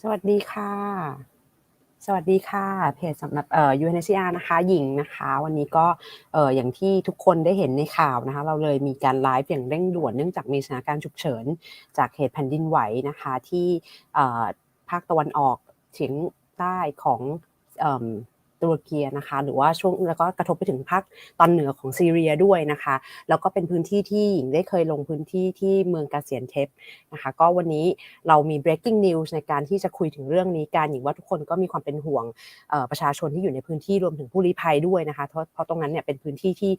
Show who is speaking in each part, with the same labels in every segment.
Speaker 1: สวัสดีค่ะ สวัสดีค่ะ เพจสำหรับเอ่อยูเอเนะคะ หญิงนะคะ วันนี้ก็เอ่ออย่างที่ทุกคนได้เห็นในข่าวนะคะ เราเลยมีการไลฟ์อย่างเร่งด่วนเนื่องจากมีสถานการณ์ฉุกเฉิน จากเหตุแผ่นดินไหวนะคะ ที่เอ่อภาคตะวันออกเฉียงใต้ของเอ่อ ตุรกีนะคะ หรือว่าช่วงแล้วก็กระทบไปถึงภาคตอนเหนือของซีเรียด้วยนะคะ แล้วก็เป็นพื้นที่ที่หญิงได้เคยลงพื้นที่ที่เมืองกาเซียนเทปนะคะ ก็วันนี้เรามี breaking news ในการที่จะคุยถึงเรื่องนี้กันหญิงว่าทุกคนก็มีความเป็นห่วงประชาชนที่อยู่ในพื้นที่รวมถึงผู้ลี้ภัยด้วยนะคะ เพราะตรงนั้นเนี่ยเป็นพื้นที่ที่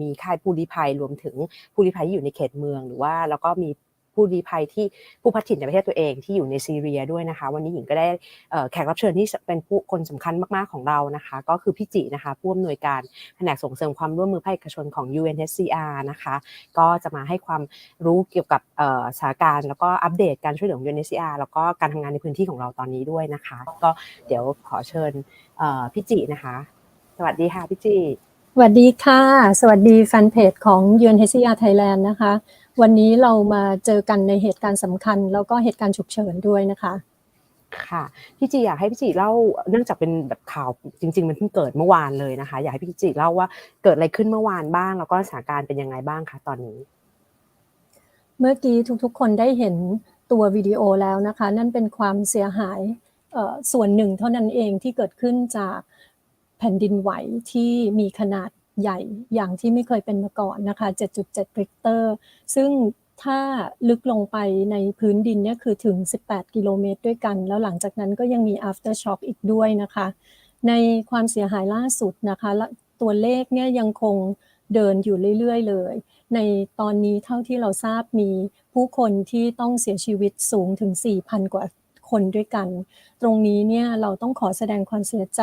Speaker 1: มีค่ายผู้ลี้ภัยรวมถึงผู้ลี้ภัยที่อยู่ในเขตเมือง หรือว่าแล้วก็มี ผู้ลี้ภัยที่ผู้พัดถิ่นในประเทศตัวเองที่อยู่ในซีเรียด้วยนะคะ วันนี้หญิงก็ได้แขกรับเชิญที่เป็นผู้คนสำคัญมากๆของเรานะคะ ก็คือพี่จินะคะผู้อำนวยการแผนกส่งเสริมความร่วมมือภาคเอกชนของ UNHCR นะคะ ก็จะมาให้ความรู้เกี่ยวกับสถานการณ์แล้วก็อัปเดตการช่วยเหลือของ UNHCR แล้วก็การทำงานในพื้นที่ของเราตอนนี้ด้วยนะคะ ก็เดี๋ยวขอเชิญพี่จินะคะ สวัสดีค่ะพี่จิ
Speaker 2: สวัสดีค่ะ สวัสดีแฟนเพจของ UNHCR Thailand นะคะ วันนี้เรามาเจอกันในเหตุการณ์สำคัญ แล้วก็เหตุการณ์ฉุกเฉินด้วยนะคะ
Speaker 1: ค่ะพี่จิอยากให้พี่จิเล่าเนื่องจากเป็นแบบข่าวจริง ๆ มันเพิ่งเกิดเมื่อวานเลยนะคะ อยากให้พี่จิเล่าว่าเกิดอะไรขึ้นเมื่อวานบ้าง แล้วก็สถานการณ์เป็นยังไงบ้างคะตอนนี้
Speaker 2: เมื่อกี้ทุกๆ คนได้เห็นตัววิดีโอแล้วนะคะ นั่นเป็นความเสียหายเอ่อส่วนหนึ่งเท่านั้นเองที่เกิดขึ้นจากแผ่นดินไหวที่มีขนาด ใหญ่อย่างที่ไม่เคยเป็นมาก่อนนะคะ 7.7 ริกเตอร์ ซึ่งถ้าลึกลงไปในพื้นดินเนี่ยคือถึง 18 กิโลเมตรด้วยกัน แล้วหลังจากนั้นก็ยังมี after shock อีกด้วยนะคะ ในความเสียหายล่าสุดนะคะและตัวเลขเนี่ยยังคงเดินอยู่เรื่อย ๆ เลย ในตอนนี้เท่าที่เราทราบมีผู้คนที่ต้องเสียชีวิตสูงถึง 4,000 กว่า คนด้วยกัน ตรงนี้เนี่ยเราต้องขอแสดงความเสียใจ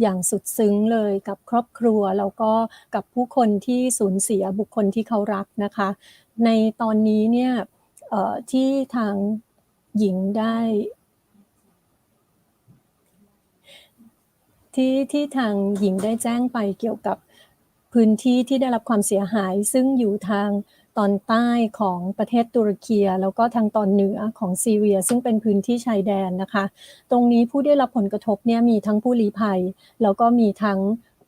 Speaker 2: อย่างสุดซึ้งเลยกับครอบครัว แล้วก็กับผู้คนที่สูญเสียบุคคลที่เขารักนะคะ ในตอนนี้เนี่ยที่ทางหญิงได้ที่ที่ทางหญิงได้แจ้งไปเกี่ยวกับพื้นที่ที่ได้รับความเสียหาย ซึ่งอยู่ทาง ตอนใต้ของประเทศตุรกีแล้วก็ทางตอนเหนือของซีเรีย ซึ่งเป็นพื้นที่ชายแดนนะคะ ตรงนี้ผู้ได้รับผลกระทบเนี่ยมีทั้งผู้ลี้ภัย แล้วก็มีทั้ง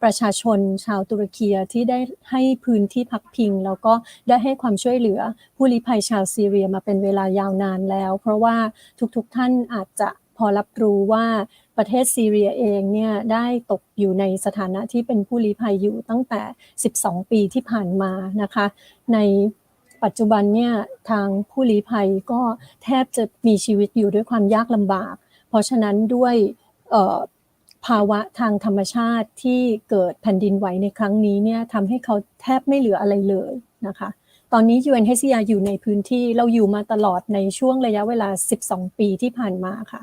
Speaker 2: ประชาชนชาวตุรกีที่ได้ให้พื้นที่พักพิง แล้วก็ได้ให้ความช่วยเหลือผู้ลี้ภัยชาวซีเรียมาเป็นเวลายาวนานแล้ว เพราะว่าทุกๆท่านอาจจะพอรับรู้ว่า ประเทศซีเรียเองเนี่ยได้ตกอยู่ในสถานะที่เป็นผู้ลี้ภัยอยู่ตั้งแต่ 12 ปีที่ผ่านมานะคะ ในปัจจุบันเนี่ยทางผู้ลี้ภัยก็แทบจะมีชีวิตอยู่ด้วยความยากลำบาก เพราะฉะนั้นด้วยภาวะทางธรรมชาติที่เกิดแผ่นดินไหวในครั้งนี้เนี่ยทำให้เขาแทบไม่เหลืออะไรเลยนะคะ ตอนนี้ UNHCR อยู่ในพื้นที่เราอยู่มาตลอดในช่วงระยะเวลา 12 ปีที่ผ่านมาค่ะ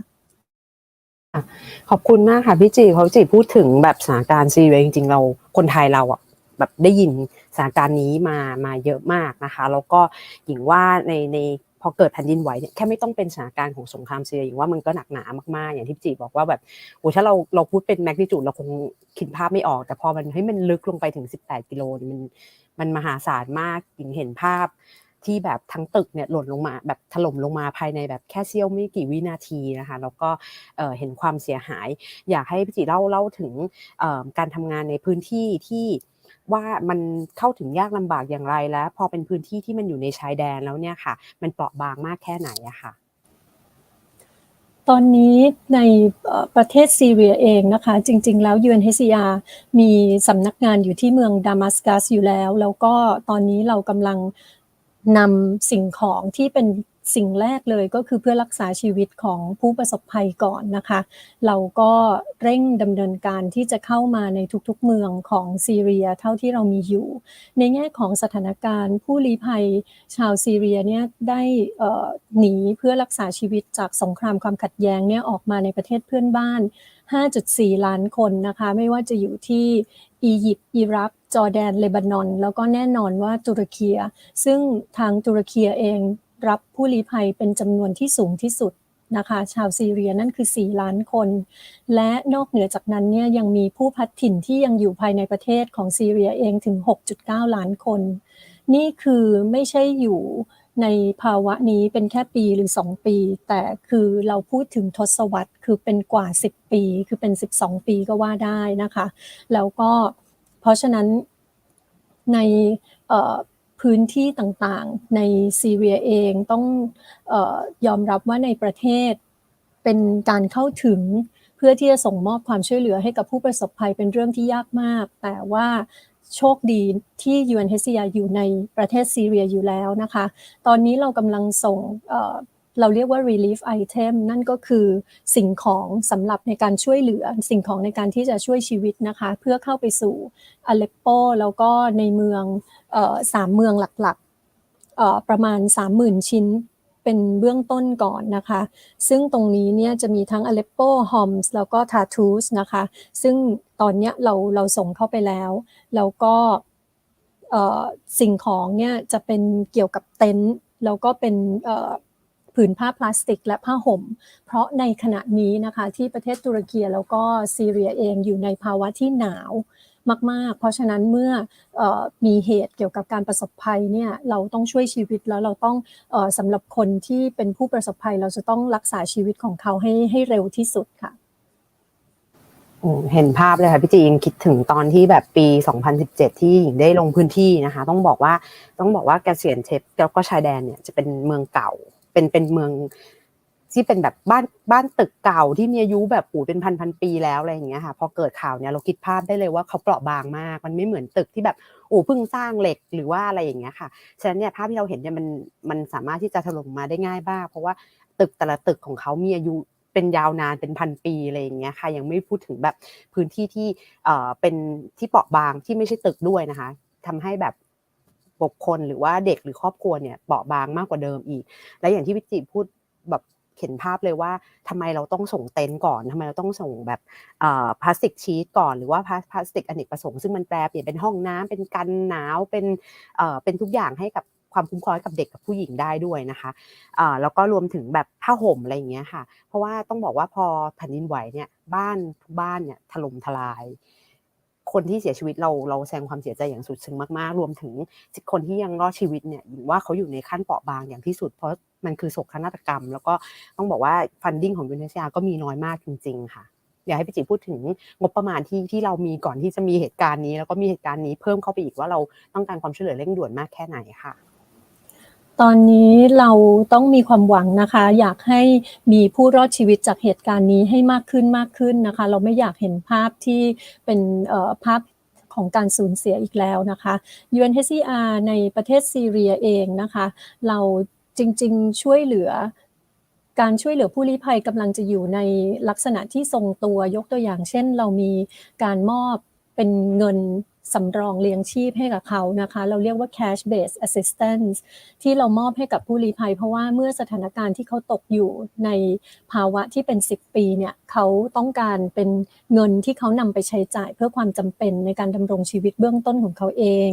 Speaker 1: ขอบคุณมากค่ะพี่จิเขาจิพูดถึงแบบสถานการณ์ซีเรียจริงๆเราคนไทยเราอะแบบได้ยินสถานการณ์นี้มามาเยอะมากนะคะ แล้วก็หญิงว่าในในพอเกิดแผ่นดินไหวเนี่ยแค่ไม่ต้องเป็นสถานการณ์ของสงครามซีเรียหญิงว่ามันก็หนักหนามากๆ อย่างที่พี่จิบอกว่าแบบโอ้ถ้าเราเราพูดเป็นแมกนิจูดเราคงคิดภาพไม่ออก แต่พอมันให้ยมันลึกลงไปถึง 18 กิโลมันมันมหาศาลมากหญิงเห็นภาพ ที่แบบทั้งตึกเนี่ยหล่นลงมาแบบถล่มลงมาภายในแบบแค่เสี้ยวไม่กี่วินาทีนะคะแล้วก็เห็นความเสียหาย อยากให้พี่จิเล่าเล่าถึงการทำงานในพื้นที่ที่ว่ามันเข้าถึงยากลำบากอย่างไรและพอเป็นพื้นที่ที่มันอยู่ในชายแดนแล้วเนี่ยค่ะ มันเปราะบางมากแค่ไหนอะค่ะ
Speaker 2: ตอนนี้ในประเทศซีเรียเองนะคะ จริง ๆ แล้ว UNHCR มีสำนักงานอยู่ที่เมืองดามัสกัสอยู่แล้ว แล้วก็ตอนนี้เรากำลัง นำสิ่งของที่เป็นสิ่งแรกเลยก็คือเพื่อรักษาชีวิตของผู้ประสบภัยก่อนนะคะ เราก็เร่งดำเนินการที่จะเข้ามาในทุกๆเมืองของซีเรียเท่าที่เรามีอยู่ ในแง่ของสถานการณ์ผู้ลี้ภัยชาวซีเรียเนี่ยได้หนีเพื่อรักษาชีวิตจากสงครามความขัดแย้งเนี่ยออกมาในประเทศเพื่อนบ้าน 5.4 ล้านคนนะคะ ไม่ว่าจะอยู่ที่ อียิปต์อิรัก จอร์แดน เลบานอน แล้วก็แน่นอนว่าตุรกีซึ่งทางตุรกีเองรับผู้ลี้ภัยเป็นจำนวนที่สูงที่สุดนะคะชาวซีเรียนั่นคือ 4 ล้านคน และนอกเหนือจากนั้นเนี่ยยังมีผู้พัดถิ่นที่ยังอยู่ภายในประเทศของซีเรียเองถึง 6.9 ล้านคน นี่คือไม่ใช่อยู่ ในภาวะนี้เป็นแค่ปีหรือ 2 ปี แต่คือเราพูดถึงทศวรรษคือเป็นกว่า 10 ปี คือเป็น 12 ปีก็ว่าได้นะคะ แล้วก็เพราะฉะนั้นในพื้นที่ต่างๆ ในซีเรียเองต้องออยอมรับว่าในประเทศเป็นการเข้าถึง เพื่อที่จะส่งมอบความช่วยเหลือให้กับผู้ประสบภัยเป็นเรื่องที่ยากมาก แต่ว่าโชคดีที่ UNHCR อยู่ในประเทศซีเรียอยู่แล้วนะคะ ตอนนี้เรากำลังส่งเเราเรียกว่า relief item นั่นก็คือสิ่งของสำหรับในการช่วยเหลือ สิ่งของในการที่จะช่วยชีวิตนะคะ เพื่อเข้าไปสู่อเลปโปแล้วก็ในเมืองอสามเมืองหลักๆประมาณ 30,000 ชิ้น เป็นเบื้องต้นก่อนนะคะ ซึ่งตรงนี้เนี่ยจะมีทั้งอเลปโปฮอมส์แล้วก็ทาทูสนะคะ ซึ่งตอนเนี้ยเราเราส่งเข้าไปแล้ว แล้วก็สิ่งของเนี่ยจะเป็นเกี่ยวกับเต็นท์แล้วก็เป็นผืนผ้าพลาสติกและผ้าห่ม เพราะในขณะนี้นะคะที่ประเทศตุรกีแล้วก็ซีเรียเองอยู่ในภาวะที่หนาว มาก ๆ เพราะฉะนั้นเมื่ออมีเหตุเกี่ยวกับการประสบภัยเนี่ยเราต้องช่วยชีวิตแล้วเราต้องออสำหรับคนที่เป็นผู้ประสบภัย เราจะต้องรักษาชีวิตของเขาให้ให้เร็วที่สุดค่ะ
Speaker 1: เห็นภาพเลยค่ะพี่จีนคิดถึงตอนที่แบบปี 2017 ที่หญิงได้ลงพื้นที่นะคะ ต้องบอกว่าต้องบอกว่าแกเสียนเทปแล้วก็ชายแดนเนี่ยจะเป็นเมืองเก่าเป็นเป็นเมือง ที่เป็นแบบบ้านบ้านตึกเก่าที่มีอายุแบบปูเป็นพันพันปีแล้วอะไรอย่างเงี้ยค่ะพอเกิดข่าวเนี่ยเราคิดภาพได้เลยว่าเขาเปราะบางมาก มันไม่เหมือนตึกที่แบบโอ้เพิ่งสร้างเหล็กหรือว่าอะไรอย่างเงี้ยค่ะฉะนั้นเนี่ยภาพที่เราเห็นเนี่ยมันมันสามารถที่จะถล่มมาได้ง่ายมากเพราะว่าตึกแต่ละตึกของเขามีอายุเป็นยาวนานเป็นพันปีอะไรอย่างเงี้ยค่ะ ยังไม่พูดถึงแบบพื้นที่ที่เอ่อเป็นที่เปราะบางที่ไม่ใช่ตึกด้วยนะคะทำให้แบบบุคคลหรือว่าเด็กหรือครอบครัวเนี่ยเปราะบางมากกว่าเดิมอีก และอย่างที่พี่จิพูดแบบ เห็นภาพเลยว่าทำไมเราต้องส่งเต็นท์ก่อนทำไมเราต้องส่งแบบพลาสติกชีตก่อนหรือว่าพลาสติกอเนกประสงค์ซึ่งมันแปลเปลี่ยนเป็นห้องน้ำเป็นกันหนาวเป็นเป็นทุกอย่างให้กับความคุ้มครองกับเด็กกับผู้หญิงได้ด้วยนะคะแล้วก็รวมถึงแบบผ้าห่มอะไรอย่างเงี้ยค่ะ เพราะว่าต้องบอกว่าพอแผ่นดินไหวเนี่ยบ้านทุกบ้านเนี่ยถล่มทลาย คนที่เสียชีวิตเราเราแสดงความเสียใจอย่างสุดซึ้งมากๆ รวมถึงคนที่ยังรอดชีวิตเนี่ยว่าเขาอยู่ในขั้นเปราะบางอย่างที่สุดเพราะมันคือโศกนาฏกรรม แล้วก็ต้องบอกว่าฟันดิ้งของยูเนสเซียก็มีน้อยมากจริง ๆ ค่ะอยากให้พี่จิพูดถึงงบประมาณที่ที่เรามีก่อนที่จะมีเหตุการณ์นี้ แล้วก็มีเหตุการณ์นี้เพิ่มเข้าไปอีกว่าเราต้องการความช่วยเหลือเร่งด่วนมากแค่ไหนค่ะ
Speaker 2: ตอนนี้เราต้องมีความหวังนะคะ อยากให้มีผู้รอดชีวิตจากเหตุการณ์นี้ให้มากขึ้นมากขึ้นนะคะ เราไม่อยากเห็นภาพที่เป็นภาพของการสูญเสียอีกแล้วนะคะ UNHCR ในประเทศซีเรียเองนะคะ เราจริงๆช่วยเหลือการช่วยเหลือผู้ลี้ภัยกำลังจะอยู่ในลักษณะที่ทรงตัวยกตัวอย่าง เช่น เรามีการมอบเป็นเงิน สำรองเลี้ยงชีพให้กับเขานะคะ เราเรียกว่า cash based assistance ที่เรามอบให้กับผู้ลี้ภัย เพราะว่าเมื่อสถานการณ์ที่เขาตกอยู่ในภาวะที่เป็น 10 ปีเนี่ยเขาต้องการเป็นเงินที่เขานำไปใช้จ่ายเพื่อความจำเป็นในการดำรงชีวิตเบื้องต้นของเขาเอง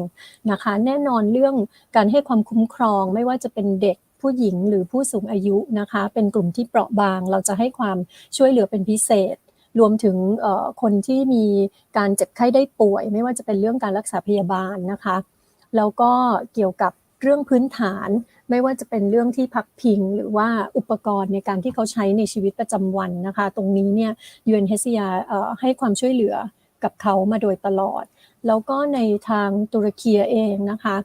Speaker 2: นะคะ แน่นอนเรื่องการให้ความคุ้มครองไม่ว่าจะเป็นเด็กผู้หญิงหรือผู้สูงอายุนะคะ เป็นกลุ่มที่เปราะบาง เราจะให้ความช่วยเหลือเป็นพิเศษ รวมถึงคนที่มีการเจ็บไข้ได้ป่วย ไม่ว่าจะเป็นเรื่องการรักษาพยาบาลนะคะ แล้วก็เกี่ยวกับเรื่องพื้นฐาน ไม่ว่าจะเป็นเรื่องที่พักพิง หรือว่าอุปกรณ์ในการที่เขาใช้ในชีวิตประจำวันนะคะ ตรงนี้เนี่ย UNHCR ให้ความช่วยเหลือกับเขามาโดยตลอด แล้วก็ในทางตุรกีเองนะคะ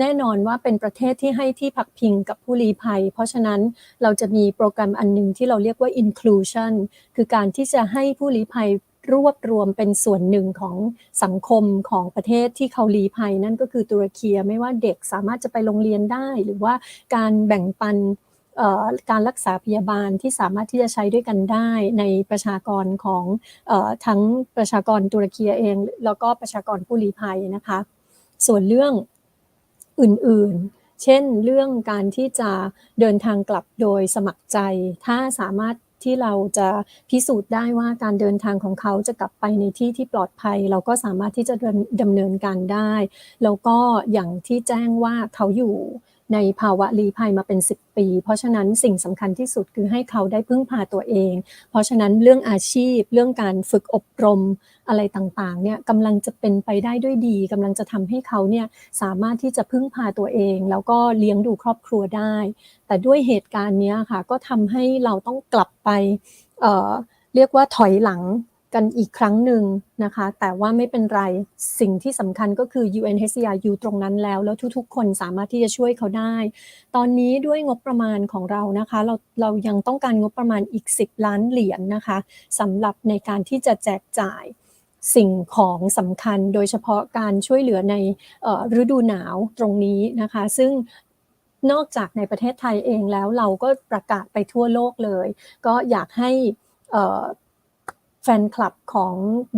Speaker 2: แน่นอนว่าเป็นประเทศที่ให้ที่พักพิงกับผู้ลี้ภัย เพราะฉะนั้นเราจะมีโปรแกรมอันหนึ่งที่เราเรียกว่า inclusion คือการที่จะให้ผู้ลี้ภัยรวบรวมเป็นส่วนหนึ่งของสังคมของประเทศที่เขาลีภัย นั่นก็คือตุรกีไม่ว่าเด็กสามารถจะไปโรงเรียนได้ หรือว่าการแบ่งปันการรักษาพยาบาลที่สามารถที่จะใช้ด้วยกันได้ในประชากรของทั้งประชากรตุรกีเอง แล้วก็ประชากรผู้ลี้ภัยนะคะ ส่วนเรื่อง อื่นๆ เช่นเรื่องการที่จะเดินทางกลับโดยสมัครใจ ถ้าสามารถที่เราจะพิสูจน์ได้ว่าการเดินทางของเขาจะกลับไปในที่ที่ปลอดภัย เราก็สามารถที่จะดำเนินการได้ แล้วก็อย่างที่แจ้งว่าเขาอยู่ ในภาวะลี้ภัยมาเป็น 10 ปี เพราะฉะนั้นสิ่งสำคัญที่สุดคือให้เขาได้พึ่งพาตัวเอง เพราะฉะนั้นเรื่องอาชีพ เรื่องการฝึกอบรมอะไรต่างๆเนี่ยกำลังจะเป็นไปได้ด้วยดีกำลังจะทำให้เขาเนี่ยสามารถที่จะพึ่งพาตัวเอง แล้วก็เลี้ยงดูครอบครัวได้ แต่ด้วยเหตุการณ์นี้ค่ะก็ทำให้เราต้องกลับไปเเรียกว่าถอยหลัง กันอีกครั้งหนึ่งนะคะ แต่ว่าไม่เป็นไรสิ่งที่สำคัญก็คือ UNHCR อยู่ตรงนั้นแล้ว แล้วทุกๆ คนสามารถที่จะช่วยเขาได้ ตอนนี้ด้วยงบประมาณของเรานะคะ เราเรายังต้องการงบประมาณอีก 10 ล้านเหรียญนะคะสำหรับในการที่จะแจกจ่ายสิ่งของสำคัญโดยเฉพาะการช่วยเหลือในฤดูหนาวตรงนี้นะคะ ซึ่งนอกจากในประเทศไทยเองแล้วเราก็ประกาศไปทั่วโลกเลย ก็อยากให้อ่อ แฟนคลับของ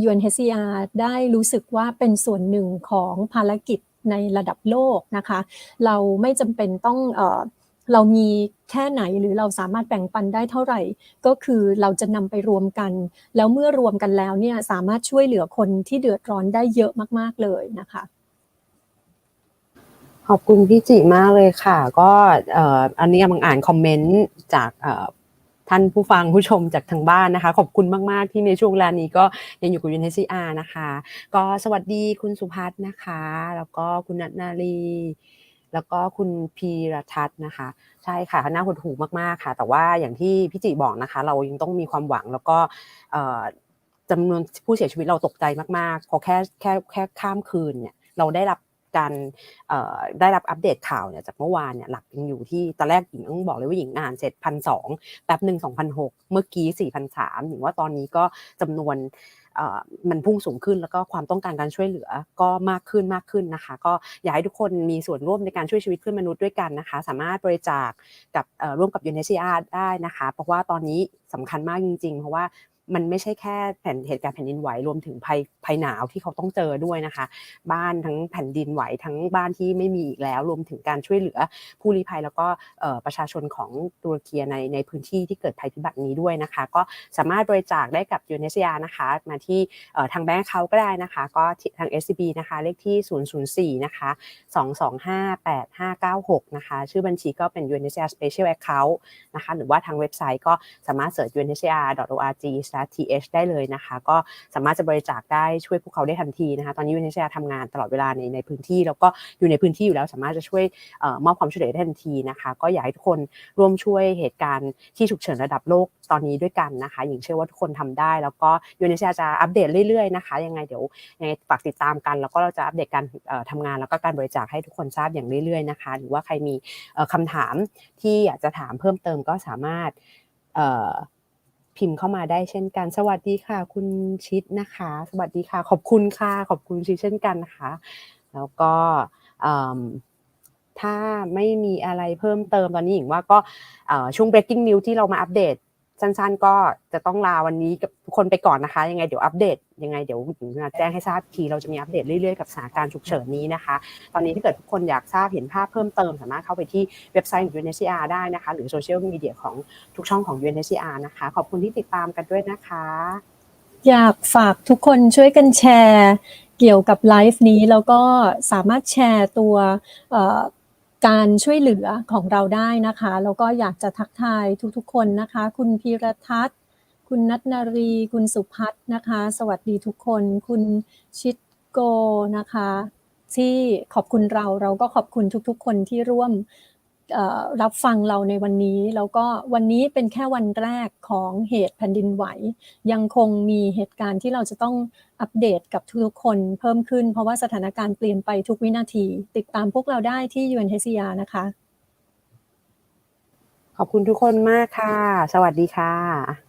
Speaker 2: UNHCR ได้รู้สึกว่าเป็นส่วนหนึ่งของภารกิจในระดับโลกนะคะ เราไม่จำเป็นต้องเออเรามีแค่ไหนหรือเราสามารถแบ่งปันได้เท่าไหร่ ก็คือเราจะนำไปรวมกัน แล้วเมื่อรวมกันแล้วเนี่ยสามารถช่วยเหลือคนที่เดือดร้อนได้เยอะมาก ๆเลยนะคะ
Speaker 1: ขอบคุณพี่จิมากเลยค่ะ ก็อันนี้กำลังอ่านคอมเมนต์จาก ท่านผู้ฟังผู้ชมจากทางบ้านนะคะ ขอบคุณมาก ๆ ที่ในช่วงเวลานี้ก็ยังอยู่กับยูนเ c อานะคะ ก็สวัสดีคุณสุพัฒน์นะคะ แล้วก็คุณนัทนาลีแล้วก็คุณพีรทัศน์นะคะ ใช่ค่ะน่าหดหูมาก ๆ ค่ะ แต่ว่าอย่างที่พี่จิบอกนะคะ เรายังต้องมีความหวังแล้วก็จำนวนผู้เสียชีวิตเราตกใจมากๆเพอแค่แค่แค่ข้ามคืนเนี่ยเราได้รับ การได้รับอัปเดตข่าวเนี่ยจากเมื่อวานเนี่ยหลักยังอยู่ที่ตอนแรกหญิงต้องบอกเลยว่าหญิงอ่านเสร็จพันสองแป๊บหนึ่งสองพันหกเมื่อกี้สี่พันสามหญิงว่าตอนนี้ก็จำนวนมันพุ่งสูงขึ้นแล้วก็ความต้องการการช่วยเหลือก็มากขึ้นมากขึ้นนะคะ ก็อยากให้ทุกคนมีส่วนร่วมในการช่วยชีวิตเพื่อนมนุษย์ด้วยกันนะคะ สามารถบริจาคกับร่วมกับ UNHCR ได้นะคะ เพราะว่าตอนนี้สำคัญมากจริง ๆ เพราะว่ามันไม่ใช่แค่แผ่นเหตุการณ์แผ่นดินไหวรวมถึงภัย ภัยหนาวที่เขาต้องเจอด้วยนะคะ บ้านทั้งแผ่นดินไหวทั้งบ้านที่ไม่มีอีกแล้วรวมถึงการช่วยเหลือผู้ลี้ภัยแล้วก็ประชาชนของตุรกีในในพื้นที่ที่เกิดภัยพิบัตินี้ด้วยนะคะ ก็สามารถบริจาคได้กับ UNHCR นะคะ มาที่ทางแบงค์เขาก็ได้นะคะ ก็ทาง SCB นะคะเลขที่ 004นะคะ2258596นะคะชื่อบัญชีก็เป็น UNHCR Special Account นะคะหรือว่าทางเว็บไซต์ก็สามารถเสิร์ช unhcr.org/th ได้เลยนะคะ ก็สามารถจะบริจาคได้ช่วยพวกเขาได้ทันทีนะคะตอนนี้ UNHCR ทำงานตลอดเวลาในในพื้นที่ แล้วก็อยู่ในพื้นที่อยู่แล้วสามารถจะช่วยออมอบความช่วยเหลือได้ทันทีนะคะก็อยากให้ทุกคนร่วมช่วยเหตุการณ์ที่ฉุกเฉินระดับโลกตอนนี้ด้วยกันนะคะหญิงเชื่อว่าทุกคนทำได้ แล้วก็ UNHCR จะอัปเดตเรื่อยๆนะคะยังไงเดี๋ยวยังไงฝากติดตามกัน แล้วก็เราจะอัปเดตการเอ่อทำงานแล้วก็การบริจาคให้ทุกคนทราบอย่างเรื่อยๆนะคะหรือว่าใครมีเอ่อคำถามที่อยากจะถามเพิ่มเติมก็สามารถ พิมพ์เข้ามาได้เช่นกัน สวัสดีค่ะ คุณชิดนะคะ สวัสดีค่ะ ขอบคุณค่ะ ขอบคุณชิดเช่นกันนะคะ แล้วก็ถ้าไม่มีอะไรเพิ่มเติมตอนนี้หญิงว่าก็ช่วง breaking news ที่เรามาอัปเดต สั้นๆ ก็จะต้องลาวันนี้กับทุกคนไปก่อนนะคะ ยังไงเดี๋ยวอัปเดตยังไงเดี๋ยวหญิงจะแจ้งให้ทราบอีกทีเราจะมีอัปเดตเรื่อยๆกับสถานการณ์ฉุกเฉินนี้นะคะ ตอนนี้ถ้าเกิดทุกคนอยากทราบเห็นภาพเพิ่มเติม สามารถเข้าไปที่เว็บไซต์ของ UNHCR ได้นะคะ หรือโซเชียลมีเดียของทุกช่องของ UNHCR นะคะ ขอบคุณที่ติดตามกันด้วยนะคะ
Speaker 2: อยากฝากทุกคนช่วยกันแชร์เกี่ยวกับไลฟ์นี้แล้วก็สามารถแชร์ตัว การช่วยเหลือของเราได้นะคะแล้วก็อยากจะทักทายทุกๆ คนนะคะ คุณพีรทัศน์ คุณนัทนารี คุณสุพัฒน์นะคะ สวัสดีทุกคน คุณชิดโกนะคะ ที่ขอบคุณเราเราก็ขอบคุณทุกๆ คนที่ร่วม รับฟังเราในวันนี้ แล้วก็วันนี้เป็นแค่วันแรกของเหตุแผ่นดินไหว ยังคงมีเหตุการณ์ที่เราจะต้องอัปเดตกับทุกๆคนเพิ่มขึ้น เพราะว่าสถานการณ์เปลี่ยนไปทุกวินาที ติดตามพวกเราได้ที่ UNHCR นะคะ
Speaker 1: ขอบคุณทุกคนมากค่ะ สวัสดีค่ะ